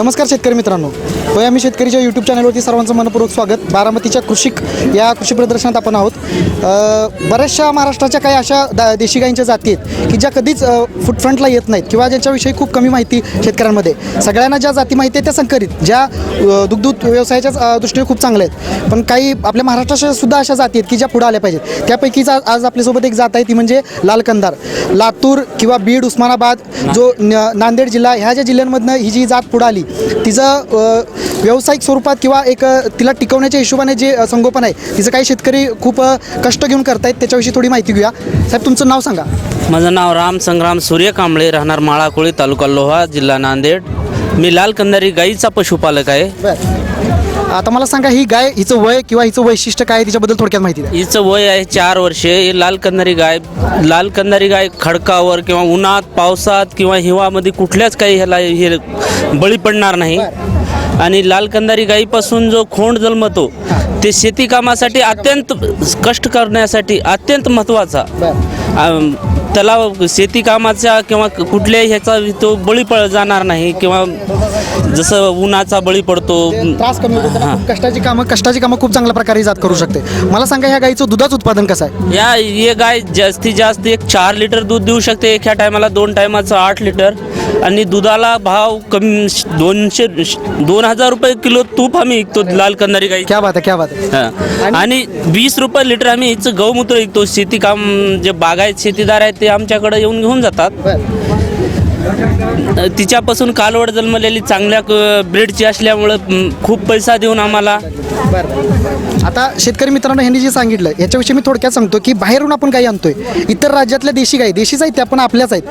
नमस्कार शेतकरी मित्रांनो. होय आम्ही शेतकरीच्या यूट्यूब चॅनलवरती सर्वांचं मनपूर्वक स्वागत. बारामतीच्या कृषिक या कृषी प्रदर्शनात आपण आहोत. बऱ्याचशा महाराष्ट्राच्या काही अशा दा देशी गायींच्या जाती आहेत की ज्या कधीच फुटफ्रंटला येत नाहीत किंवा ज्यांच्याविषयी खूप कमी माहिती शेतकऱ्यांमध्ये सगळ्यांना ज्या जाती माहिती आहेत त्या संकरित ज्या दुग्ध व्यवसायाच्या दृष्टीने खूप चांगल्या आहेत. पण काही आपल्या महाराष्ट्राच्या सुद्धा अशा जाती आहेत की ज्या पुढे आल्या पाहिजेत. त्यापैकीच आज आज आपल्यासोबत एक जात आहे ती म्हणजे लाल कंदार लातूर किंवा बीड उस्मानाबाद जो न- नांदेड जिल्हा ह्या ज्या जिल्ह्यांमधनं ही जी जात पुढं आली तिचं व्यावसायिक स्वरूपात किंवा एक तिला टिकवण्याच्या हिशोबाने जे संगोपन आहे तिचं काही शेतकरी खूप कष्ट घेऊन करतायत त्याच्याविषयी थोडी माहिती घेऊया. साहेब तुमचं नाव सांगा. माझं नाव राम संग्राम सूर्य कांबळे राहणार माळाकोळी तालुका लोहा जिल्हा नांदेड. मी लाल कंदारी गाईचा पशुपालक आहे. आता मला सांगा ही गाय हिचं वय किंवा हिचं वैशिष्ट्य काय आहे तिच्याबद्दल थोडक्यात माहिती द्या. हिचं वय आहे चार वर्षे. ही लाल कंदारी गाय लाल कंदारी गाय खडकावर किंवा उन्हात पावसात किंवा हिवामध्ये कुठल्याच काही ह्याला हे बळी पडणार नाही. आणि लाल कंदारी गाईपासून जो खोंड जन्मतो ते शेती कामासाठी अत्यंत कष्ट करण्यासाठी अत्यंत महत्त्वाचा. आम, त्याला शेती कामाचा किंवा कुठल्याही ह्याचा तो बळी पड जाणार नाही किंवा जसं उन्हाचा बळी पडतो. त्रास कमी होतो त्याला खूप कष्टाची कामं कष्टाची कामं खूप चांगल्या प्रकारे ही जात करू शकते. मला सांगा ह्या गाईचं दुधाचं उत्पादन कसं आहे? या ये गाय जास्तीत जास्त एक चार लिटर दूध देऊ शकते. एका टायमाला दोन टायमाचं आठ लिटर. आणि दुधाला भाव कमी दोनशे दोन हजार रुपये किलो तूप आम्ही विकतो लाल कंदारी गाई क्या बात आहे क्या बात आहे. हा. आणि वीस रुपये लिटर आम्ही हिचं गौमूत्र विकतो. शेती काम जे बागायत शेतीदार आहेत ते आमच्याकडे येऊन घेऊन जातात. तिच्यापासून कालवड जन्मलेली चांगल्या ब्रीडची असल्यामुळं खूप पैसा देऊन आम्हाला बरं. आता शेतकरी मित्रांनो ह्यांनी जे सांगितलं याच्याविषयी मी थोडक्यात सांगतो की बाहेरून आपण गाई आणतोय. इतर राज्यातल्या देशी गाई देशीच आहेत त्या पण आपल्याच आहेत.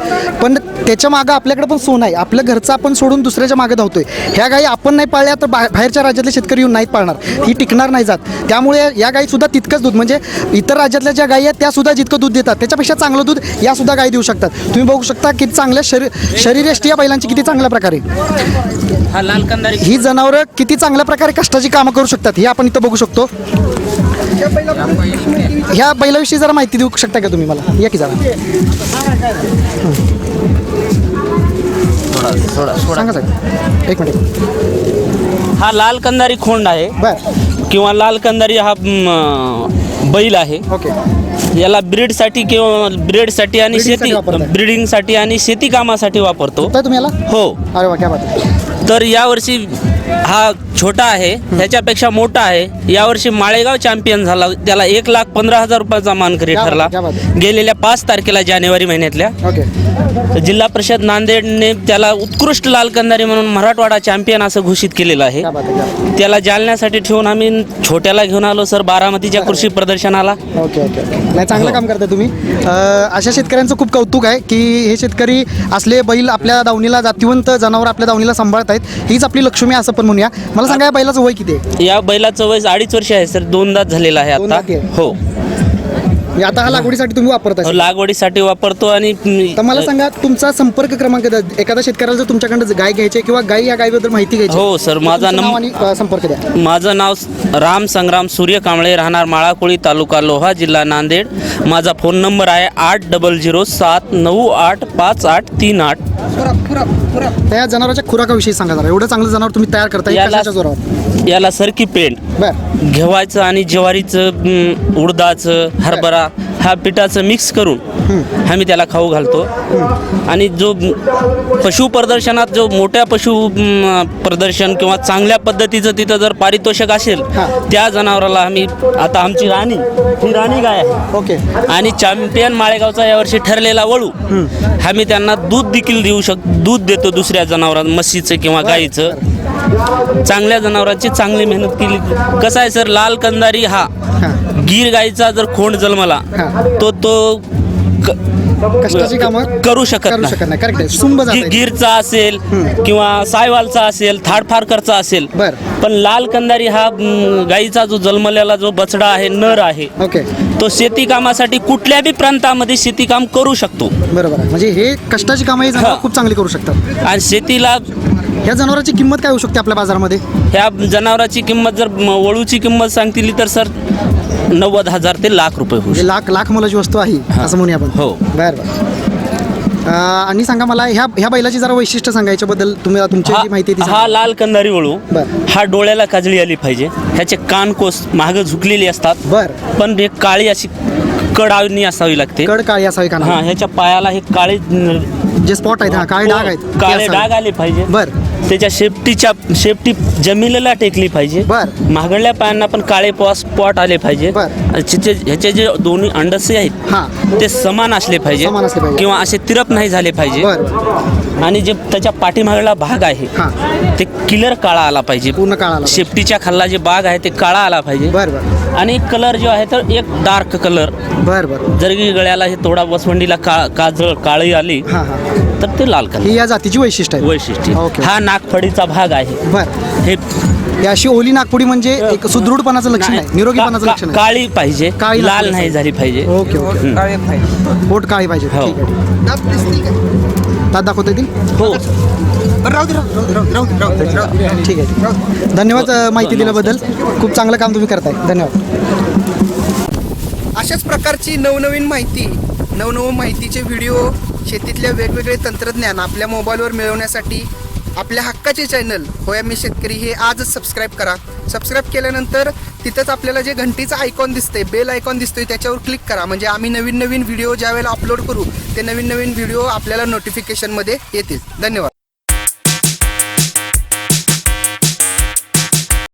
पण त्याच्या मागं आपल्याकडे पण सोन आहे. आपलं घरचं आपण सोडून दुसऱ्याच्या मागं धावतोय. ह्या गाई आपण नाही पाळल्या तर बा- बाहेरच्या राज्यातले शेतकरी येऊन नाहीत पाळणार. ही टिकणार नाही जात. त्यामुळे या गाई सुद्धा तितकंच दूध. म्हणजे इतर राज्यातल्या ज्या गाई आहेत त्या सुद्धा जितकं दूध देतात त्याच्यापेक्षा चांगलं दूध या सुद्धा गाई देऊ शकतात. तुम्ही बघू शकता किती चांगल्या शरीर शरीरयष्टी या बैलांची किती चांगल्या प्रकारे. हा ही जनावरं किती चांगल्या प्रकारे कष्टाची कामं करू शकतात हे आपण इथं बघू शकतो. ह्या बैलाविषयी जरा माहिती देऊ शकता का तुम्ही मला? या की जरा. सांगा साहेब. एक मिनिट. हा लाल कंदारी खोंड आहे. बर. किंवा लाल कंदारी हा म, बैल आहे. ओके. याला ब्रीडसाठी किंवा ब्रीडसाठी आणि साठी शेती वापरताय. ब्रीडिंगसाठी आणि शेती कामासाठी वापरतो. काय तुम्ही याला? हो. अरे वा क्या बात आहे. तर यावर्षी हा छोटा आहे ह्याच्यापेक्षा मोठा आहे. यावर्षी माळेगाव चॅम्पियन झाला. त्याला एक लाख पंधरा हजार रुपयाचा मानकरी ठरला. गेलेल्या पाच तारखेला जानेवारी महिन्यातल्या. जिल्हा परिषद नांदेडने त्याला उत्कृष्ट लाल कंदारी म्हणून मराठवाडा चॅम्पियन असं घोषित केलेलं आहे. त्याला जालन्यासाठी ठेवून आम्ही छोट्याला घेऊन आलो सर बारामतीच्या कृषी प्रदर्शनाला. आहे. Okay okay okay. नाही चांगलं काम करताय तुम्ही. अं, अशा शेतकऱ्यांचं खूप कौतुक आहे की हे शेतकरी असले बैल आपल्या दावणीला जातीवंत जनावर आपल्या दावणीला सांभाळत आहेत हीच आपली लक्ष्मी असं पण म्हणूया. मला सांगा या बैलाचं वय किती आहे? या बैलाचं वय अडीच वर्ष आहे सर. दोनदाच झालेला आहे दोन आता. दाती आहे. हो. म्हणजे आता हा लागवडीसाठी तुम्ही वापरताय. लागवडीसाठी वापरतो आणि तर मला सांगा तुमचा संपर्क क्रमांक द्या एखाद्या शेतकऱ्याला जर तुमच्याकडे गाय घ्यायची किंवा गाय या गायबद्दल माहिती घ्यायची हो, सर. माझा नाव आणि संपर्क द्या. माझं नाव राम संग्राम सूर्य कांबळे राहणार माळाकोळी तालुका लोहा जिल्हा नांदेड. माझा फोन नंबर आहे आठ डबल झिरो सात नऊ आठ पाच आठ तीन आठ. त्या जनावरांच्या खुराकाविषयी सांगा जरा. एवढं चांगलं जनावर तुम्ही तयार करताय याला कशाच्या जोरावर? याला सरकी पेंट बर. घेवायचं आणि ज्वारीचं उडदाचं हरभरा ह्या पिठाचं मिक्स करून आम्ही त्याला खाऊ घालतो. आणि जो पशु प्रदर्शनात जो मोठ्या पशु प्रदर्शन किंवा चांगल्या पद्धतीचं तिथं जर पारितोषिक असेल हां. त्या जनावराला आम्ही आता आमची राणी ही राणी गाय आहे. ओके. आणि चॅम्पियन माळेगावचा यावर्षी ठरलेला वळू आम्ही त्यांना दूध देखील देऊ शक दूध देतो दुसऱ्या जनावरां म्हशीचं किंवा गाईचं. चांगल्या जनावरांची चांगली मेहनत केली. कसं आहे सर लाल कंदारी हा. गीर गाईचा जर खोंड जन्मला. तो तो क- कष्टाची कामं करू शकत करू शकत नाही. नाही करेक्ट आहे सुंब जात गी- गीरचा असेल किंवा सायवालचा असेल थाडफारकरचा असेल बर. पण लाल कंदारी हा म, गाईचा जो जन्मलेला जो बछडा आहे नर आहे ओके. तो शेती कामासाठी कुठल्या बी प्रांतामध्ये शेती काम करू शकतो. बरोबर आहे. म्हणजे हे कष्टाची कामं हे जनावर हां. खूप चांगली करू शकतात. आणि शेतीला ह्या जनावरांची किंमत काय होऊ शकते आपल्या बाजारामध्ये? ह्या जनावराची किंमत जर म, वळूची किंमत सांगतील तर सर नव्वद हजार ते लाख रुपये होऊ म्हणजे लाख लाख मोलाची वस्तू आहे असं म्हणूया आपण. हो. बर बर. अ, आणि सांगा मला ह्या ह्या बैलाची जरा वैशिष्ट्य सांगा याच्याबद्दल तुम्ही तुमची जी माहिती आहे ती हा सांगा. लाल कंदारी वळू. बरं. हा डोळ्याला काजळी आली पाहिजे. ह्याचे कान कोस मागं झुकलेली असतात. बर. पण हे काळी अशी कडावणी असावी लागते. कड काळी असावी का हा ह्याच्या पायाला हे काळे जे स्पॉट आहेत हा काळे डाग आहेत ते काळे असावे. डाग आले पाहिजे. बर. त्याच्या शेपटीच्या शेपटी जमिनीला टेकली पाहिजे बर. महागडल्या पायांना पण काळे स्पॉट आले पाहिजे बर. त्याचे ह्याचे जे दोन्ही अंडसे आहेत हा. ते समान असले पाहिजे. किंवा असे तिरप नाही झाले पाहिजे. आणि जे त्याच्या पाठीमागला भाग आहे हा. ते किलर काळा आला पाहिजे. पूर्ण काळा. शेपटीच्या खाल्ला जे बाग आहे ते काळा आला पाहिजे. बर बर. आणि कलर जो आहे तर एक डार्क कलर बर बर. जर की गळ्याला हे थोडा वसवंडीला का काजळ काळी आली तर ते लाल कलर या जातीची वैशिष्ट्य आहे. वैशिष्ट्य. हा नागफडीचा भाग आहे. बर. हे ही अशी ओली नागपुडी म्हणजे एक सुदृढपणाचं लक्षण आहे. निरोगीपणाचं का- लक्षण आहे. काळी पाहिजे. काळी लाल नाही झाली पाहिजे. Okay okay. पोट काळी पाहिजे. हो. ठीक आहे. दात दाखवता येतील? हो. ठीक आहे. धन्यवाद अ, माहिती दिल्याबद्दल. खूप चांगलं काम तुम्ही करताय. धन्यवाद. अशाच प्रकारची नवनवीन माहिती नवनवीन माहितीचे व्हिडिओ शेतीतल्या वेगवेगळे तंत्रज्ञान आपल्या मोबाईलवर मिळवण्यासाठी आपल्या हक्काचे चॅनल होया मी शेतकरी हे आजच सबस्क्राईब करा. सबस्क्राईब केल्यानंतर तिथंच आपल्याला जे घंटीचं आयकॉन दिसतंय बेल आयकॉन दिसतोय त्याच्यावर क्लिक करा. म्हणजे आम्ही नवीन नवीन व्हिडिओ ज्यावेळेला अपलोड करू ते नवीन नवीन व्हिडिओ आपल्याला नोटिफिकेशनमध्ये येतील. धन्यवाद.